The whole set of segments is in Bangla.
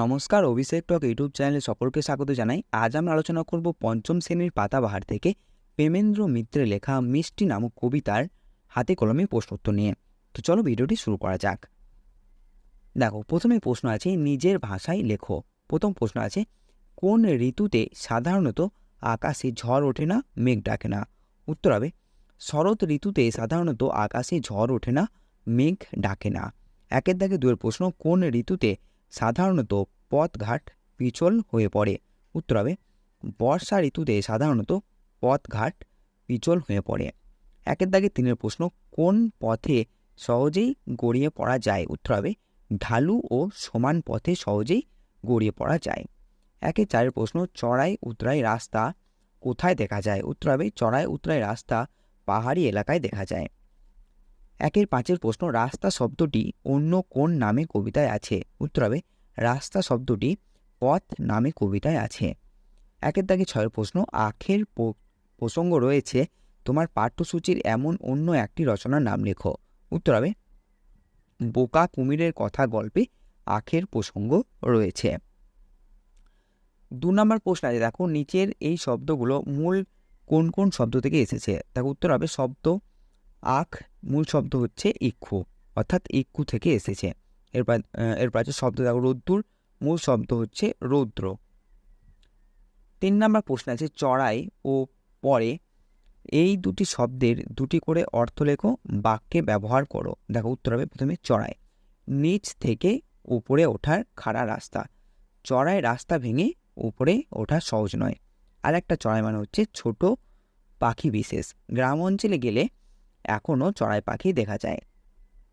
নমস্কার, অভিষেক টক ইউটিউব চ্যানেলে সকলকে স্বাগত জানাই। আজ আমরা আলোচনা করব পঞ্চম শ্রেণির পাতাবাহার থেকে প্রেমেন্দ্র মিত্রের লেখা মিষ্টি নামক কবিতার হাতে কলমে প্রশ্নোত্তর নিয়ে। তো চলো ভিডিওটি শুরু করা যাক। দেখো, প্রথমে প্রশ্ন আছে, নিজের ভাষায় লেখো। প্রথম প্রশ্ন আছে, কোন ঋতুতে সাধারণত আকাশে ঝড় ওঠে না, মেঘ ডাকে না? উত্তর হবে, শরৎ ঋতুতে সাধারণত আকাশে ঝড় ওঠে না, মেঘ ডাকে না। একের দাগে দুয়ের প্রশ্ন, কোন ঋতুতে সাধারণত পথঘাট পিছল হয়ে পড়ে। উত্তর হবে বর্ষা ঋতুতে সাধারণত পথঘাট পিছল হয়ে পড়ে। একের দাগে তিনের প্রশ্ন, কোন পথে সহজেই গড়িয়ে পড়া যায়? উত্তর হবে ঢালু ও সমান পথে সহজেই গড়িয়ে পড়া যায়। একে চারের প্রশ্ন, চড়াই উতরাই রাস্তা কোথায় দেখা যায়? উত্তর হবে চড়াই উতরাই রাস্তা পাহাড়ি এলাকায় দেখা যায়। একের পাঁচের প্রশ্ন, রাস্তা শব্দটি অন্য কোন নামে কবিতায় আছে? উত্তর হবে, রাস্তা শব্দটি পথ নামে কবিতায় আছে। একের দাগে ছয়ের প্রশ্ন, আখের প্রসঙ্গ রয়েছে, তোমার পাঠ্যসূচির এমন অন্য একটি রচনার নাম লেখো। উত্তর হবে, বোকা কুমিরের কথা গল্পে আখের প্রসঙ্গ রয়েছে। দু নম্বর প্রশ্ন আছে, দেখো, নিচের এই শব্দগুলো মূল কোন কোন শব্দ থেকে এসেছে? দেখো, উত্তর হবে, শব্দ আখ মূল শব্দ হচ্ছে ইক্ষু, অর্থাৎ ইক্ষু থেকে এসেছে। এরপর এরপর আছে শব্দ দেখো, রোদ্দুর, মূল শব্দ হচ্ছে রৌদ্র। তিন নম্বর প্রশ্ন আছে, চড়াই ও পরে এই দুটি শব্দের দুটি করে অর্থ লেখো, বাক্যে ব্যবহার করো। দেখো, উত্তর হবে প্রথমে চড়াই। নিচ থেকে উপরে ওঠার খাড়া রাস্তা। চড়াই রাস্তা ভেঙে উপরে ওঠা সহজ নয়। আর একটা চড়াই মানে হচ্ছে ছোট পাখি বিশেষ। গ্রাম অঞ্চলে গেলে এখনও চড়াই পাখি দেখা যায়।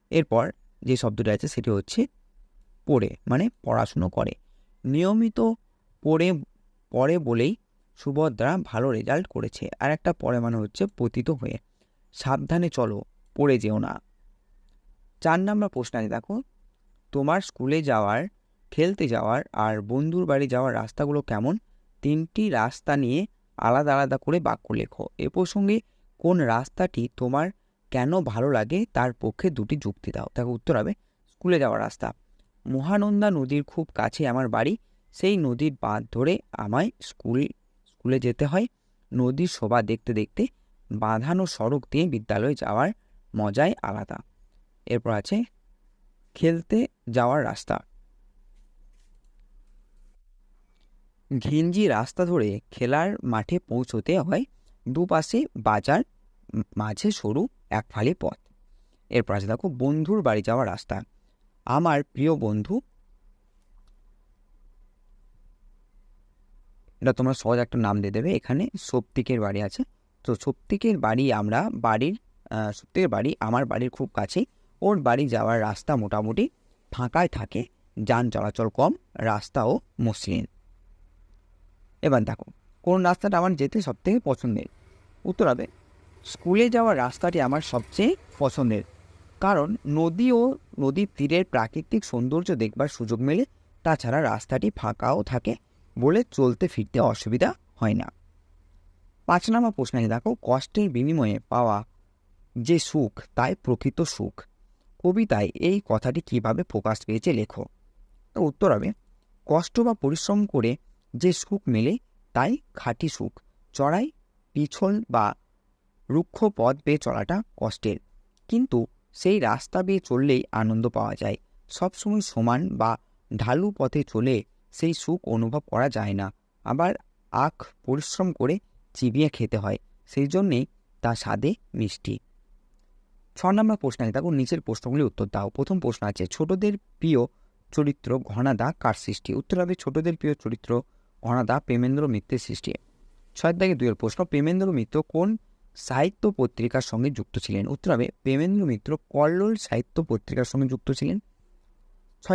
এরপর যে শব্দটা আছে সেটি হচ্ছে পড়ে মানে পড়াশুনো করে। নিয়মিত পড়ে পড়ে বলেই সুভদ্রা ভালো রেজাল্ট করেছে। আর একটা পরে মানে হচ্ছে পতিত হয়ে। সাবধানে চলো, পড়ে যেও না। চার নম্বর প্রশ্ন আছে দেখো। তোমার স্কুলে যাওয়ার, খেলতে যাওয়ার আর বন্ধুর বাড়ি যাওয়ার রাস্তাগুলো কেমন? তিনটি রাস্তা নিয়ে আলাদা আলাদা করে বাক্য লেখো। এ প্রসঙ্গে কোন রাস্তাটি তোমার কেন ভালো লাগে তার পক্ষে দুটি যুক্তি দাও। তাকে উত্তর হবে, স্কুলে যাওয়ার রাস্তা। মহানন্দা নদীর খুব কাছে আমার বাড়ি। সেই নদীর বাঁধ ধরে আমায় স্কুল, স্কুলে যেতে হয়। নদীর শোভা দেখতে দেখতে বাঁধানো সড়ক দিয়ে বিদ্যালয়ে যাওয়ার মজাই আলাদা। এরপর আছে, খেলতে যাওয়ার রাস্তা। ঘিঞ্জি রাস্তা ধরে খেলার মাঠে পৌঁছতে হয় দুপাশে বাজার মাঝে সরু, এক ফালি পথ। এরপর আছে দেখো, বন্ধুর বাড়ি যাওয়ার রাস্তা। আমার প্রিয় বন্ধু। এটা তোমরা সহজ একটা নাম দিয়ে দেবে। এখানে সপ্তিকের বাড়ি আছে। তো সপ্তিকের বাড়ি আমরা বাড়ির সপ্তিকের বাড়ি আমার বাড়ির খুব কাছেই। ওর বাড়ি যাওয়ার রাস্তা মোটামুটি ফাঁকায় থাকে। যান চলাচল কম, রাস্তাও মসৃণ। এবার দেখো, কোন রাস্তাটা আমার যেতে সবথেকে পছন্দের? উত্তর হবে স্কুলে যাওয়ার রাস্তাটি আমার সবচেয়ে পছন্দের। কারণ নদী ও নদীর তীরের প্রাকৃতিক সৌন্দর্য দেখবার সুযোগ মেলে, তাছাড়া রাস্তাটি ফাঁকাও থাকে বলে চলতে ফিরতে অসুবিধা হয় না। পাঁচ নম্বর প্রশ্ন দেখো, কষ্টের বিনিময়ে পাওয়া যে সুখ, তাই প্রকৃত সুখ। কবিতায় এই কথাটি কীভাবে প্রকাশ পেয়েছে লেখো। উত্তর হবে, কষ্ট বা পরিশ্রম করে যে সুখ মেলে, তাই খাঁটি সুখ। চড়াই, পিছল বা রুক্ষ পথ বেয়ে চলাটা কষ্টের। কিন্তু সেই রাস্তা বেয়ে চললেই আনন্দ পাওয়া যায়। সবসময় সমান বা ঢালু পথে চলে সেই সুখ অনুভব করা যায় না। আবার আখ পরিশ্রম করে চিবিয়ে খেতে হয়, সেই জন্যেই তা স্বাদে মিষ্টি। ছ নম্বর প্রশ্ন আছে দেখো, নিচের প্রশ্নগুলি উত্তর দাও। প্রথম প্রশ্ন আছে, ছোটদের প্রিয় চরিত্র ঘনাদা কার সৃষ্টি? উত্তর হবে, ছোটদের প্রিয় চরিত্র ঘনাদা প্রেমেন্দ্র মিত্রের সৃষ্টি। ছয়ের দাগে দুয়ের প্রশ্ন, প্রেমেন্দ্র মিত্র কোন সাহিত্য পত্রিকার সঙ্গে যুক্ত ছিলেন। উত্তর হবে প্রেমেন্দ্র মিত্র কল্লোল সাহিত্য পত্রিকার সঙ্গে যুক্ত ছিলেন।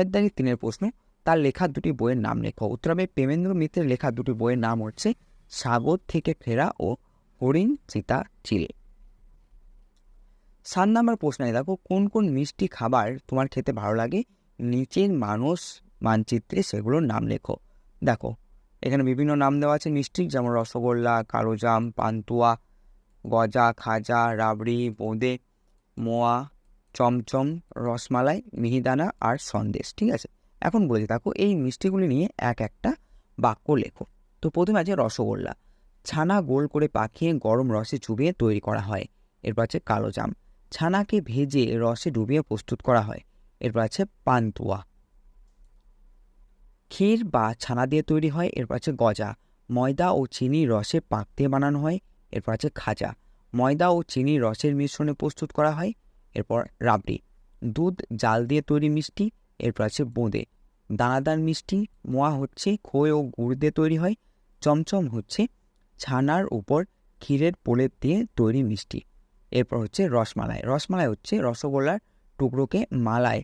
দাগে তিনের প্রশ্ন, তার লেখা দুটি বইয়ের নাম লেখো। উত্তর হবে প্রেমেন্দ্র মিত্রের লেখা দুটি বইয়ের নাম হচ্ছে সাগর থেকে ফেরা ও হরিণ চিতা চিলে। সাত নম্বর প্রশ্নে দেখো, কোন কোন মিষ্টি খাবার তোমার খেতে ভালো লাগে? নিচের মানুষ মানচিত্রে সেগুলোর নাম লেখো। দেখো, এখানে বিভিন্ন নাম দেওয়া আছে, মিষ্টি যেমন রসগোল্লা কালোজাম পান্তুয়া গজা, খাজা, রাবড়ি, বোঁদে, মোয়া, চমচম, রসমালাই, মিহিদানা আর সন্দেশ, ঠিক আছে? এখন বলেছি দেখো, এই মিষ্টিগুলি নিয়ে এক একটা বাক্য লেখো। তো প্রথমে আছে রসগোল্লা। ছানা গোল করে পাকিয়ে গরম রসে চুবিয়ে তৈরি করা হয়। এরপর আছে কালো জাম। ছানাকে ভেজে রসে ডুবিয়ে প্রস্তুত করা হয়। এরপর আছে পান্তুয়া। ক্ষীর বা ছানা দিয়ে তৈরি হয়। এরপর আছে গজা। ময়দা ও চিনির রসে পাক দিয়ে বানানো হয়। এরপর আছে খাজা। ময়দা ও চিনির রসের মিশ্রণে প্রস্তুত করা হয়। এরপর রাবড়ি। দুধ, জাল দিয়ে তৈরি মিষ্টি। এরপর আছে বোঁদে। দানাদার মিষ্টি, মোয়া হচ্ছে খই ও গুড় দিয়ে তৈরি হয়। চমচম হচ্ছে ছানার উপর ক্ষীরের প্রলেপ দিয়ে তৈরি মিষ্টি। এরপর হচ্ছে রসমালাই। রসমালাই হচ্ছে রসগোল্লার টুকরোকে মালায়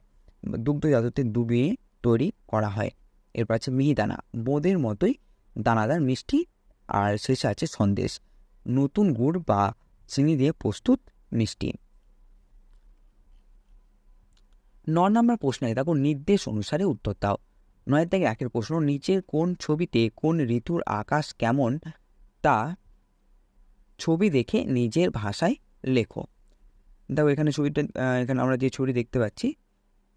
দুগ্ধজাততে ডুবিয়ে তৈরি করা হয়। এরপর আছে মিহিদানা। বোঁদের মতোই দানাদার মিষ্টি। আর শেষে আছে সন্দেশ। নতুন গুড় বা চিনি দিয়ে প্রস্তুত মিষ্টি। ন নম্বর প্রশ্নে দেখো নির্দেশ অনুসারে উত্তর দাও। নয় থেকে একের প্রশ্ন, নিচের কোন ছবিতে কোন ঋতুর আকাশ কেমন তা ছবি দেখে নিজের ভাষায় লেখো। দেখো এখানে ছবিটা এখানে আমরা যে ছবি দেখতে পাচ্ছি,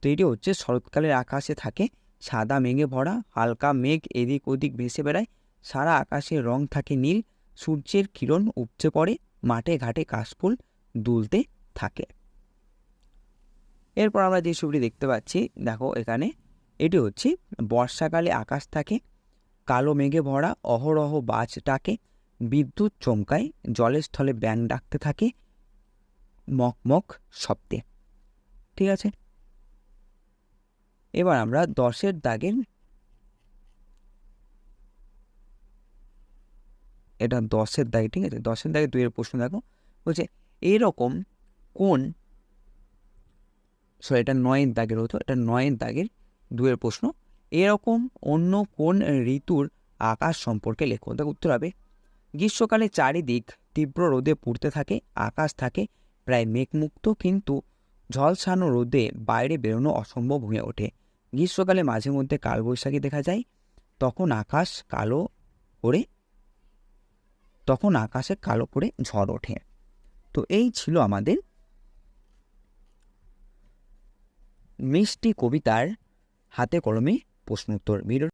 তো এটি হচ্ছে শরৎকালের আকাশে থাকে, সাদা মেঘে ভরা, হালকা মেঘ এদিক ওদিক ভেসে বেড়ায়, সারা আকাশের রং থাকে নীল সূর্যের কিরণ উপচে পড়ে, মাঠে ঘাটে কাশফুল দুলতে থাকে। এরপর আমরা যে ছবিটি দেখতে পাচ্ছি, দেখো এখানে, এটি হচ্ছে বর্ষাকালে আকাশ থাকে, কালো মেঘে ভরা, অহরহ বাজ ডাকে, বিদ্যুৎ চমকায়, জলের স্থলে ব্যাং ডাকতে থাকে মকমক শব্দে। ঠিক আছে? এবার আমরা দশের দাগের এটা দশের দাগে, ঠিক আছে? দশের দাগে দুইয়ের প্রশ্ন দেখো। বলছে এরকম কোন সরি, এটা নয়ের দাগের হতো, এটা নয়ের দাগের দুয়ের প্রশ্ন। এরকম অন্য কোন ঋতুর আকাশ সম্পর্কে লেখো? দেখো, উত্তর হবে, গ্রীষ্মকালে চারিদিক তীব্র রোদে পুড়তে থাকে, আকাশ থাকে, প্রায় মেঘমুক্ত, কিন্তু ঝলসানো রোদে বাইরে বেরোনো অসম্ভব হয়ে ওঠে। গ্রীষ্মকালে মাঝে মধ্যে কালবৈশাখী দেখা যায়, তখন আকাশ কালো করে তখন আকাশে কালো করে ঝড় ওঠে। তো এই ছিল আমাদের মিষ্টি কবিতার হাতে কলমে প্রশ্নোত্তর। ভিডিও